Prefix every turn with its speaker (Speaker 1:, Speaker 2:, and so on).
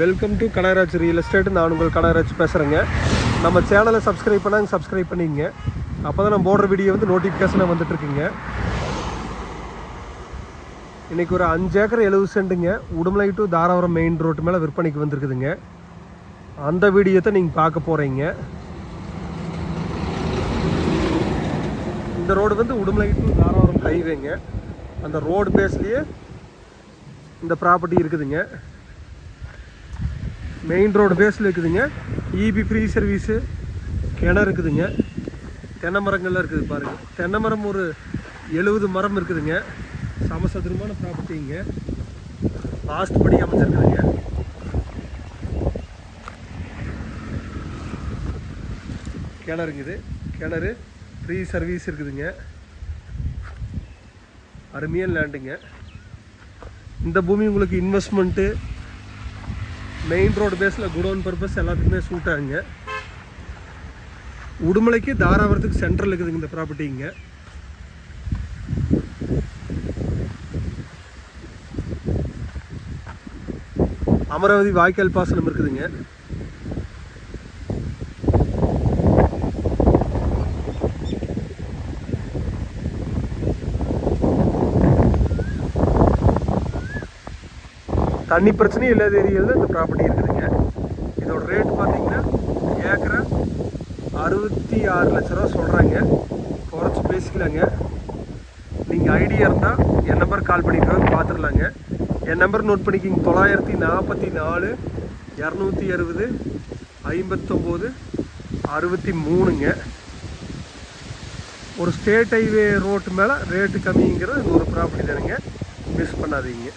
Speaker 1: Welcome to Kanagaraj real estate நான் உங்கள் கனகராஜ் பேசுகிறேங்க நம்ம சேனலை சப்ஸ்கிரைப் பண்ணாங்க சப்ஸ்கிரைப் பண்ணிங்க அப்போ தான் நம்ம போடுற வீடியோ வந்து நோட்டிஃபிகேஷனாக வந்துட்டுருக்குங்க. இன்றைக்கி ஒரு அஞ்சு ஏக்கர் எழுபது சென்ட்டுங்க. Udumalai to Dharapuram main road மேலே விற்பனைக்கு வந்திருக்குதுங்க. அந்த வீடியோத்தை நீங்கள் பார்க்க போகிறீங்க இந்த ரோடு வந்து உடுமலை டு தாராபுரம் ஹைவேங்க அந்த ரோடு பேஸ்லேயே இந்த ப்ராப்பர்ட்டி இருக்குதுங்க. மெயின் ரோடு பேஸில் இருக்குதுங்க. இபி ஃப்ரீ சர்வீஸு கிணறு இருக்குதுங்க. தென்னை மரங்கள்லாம் இருக்குது பாருங்கள் தென்னை மரம் ஒரு எழுபது மரம் இருக்குதுங்க. சமசதுரமான ப்ராப்பர்ட்டிங்க லாஸ்ட் படி அமைச்சர்ங்க கிணறு இருக்குது. கிணறு ஃப்ரீ சர்வீஸ் இருக்குதுங்க. அருமையான லேண்டுங்க இந்த பூமி உங்களுக்கு இன்வெஸ்ட்மெண்ட்டு மெயின் ரோடு பேஸில் குடோன் பர்பஸ் எல்லாத்துக்குமே சூட் ஆகுங்க உடுமலைக்கு தாராபுரத்துக்கு சென்ட்ரல் இருக்குதுங்க இந்த ப்ராப்பர்ட்டிங்க அமராவதி வாய்க்கால் பாசனம் இருக்குதுங்க. தண்ணி பிரச்சனையும் இல்லாத ஏரியாவில் இந்த ப்ராப்பர்ட்டி இருக்குதுங்க. இதோட ரேட் பார்த்தீங்கன்னா ஏக்கரை அறுபத்தி ஆறு லட்ச ரூபா சொல்கிறாங்க குறைச்சி பேசிக்கலாங்க. நீங்கள் ஐடியா இருந்தால் என் நம்பர் கால் பண்ணிக்கிறோம் பார்த்துடலாங்க என் நம்பர் நோட் பண்ணிக்கிங்க. தொள்ளாயிரத்தி நாற்பத்தி நாலு இரநூத்தி அறுபது ஐம்பத்தொம்போது அறுபத்தி மூணுங்க. ஒரு ஸ்டேட் ஹைவே ரோட்டு மேலே ரேட்டு கம்மிங்கிறது ஒரு ப்ராப்பர்ட்டி தானுங்க. மிஸ் பண்ணாதீங்க.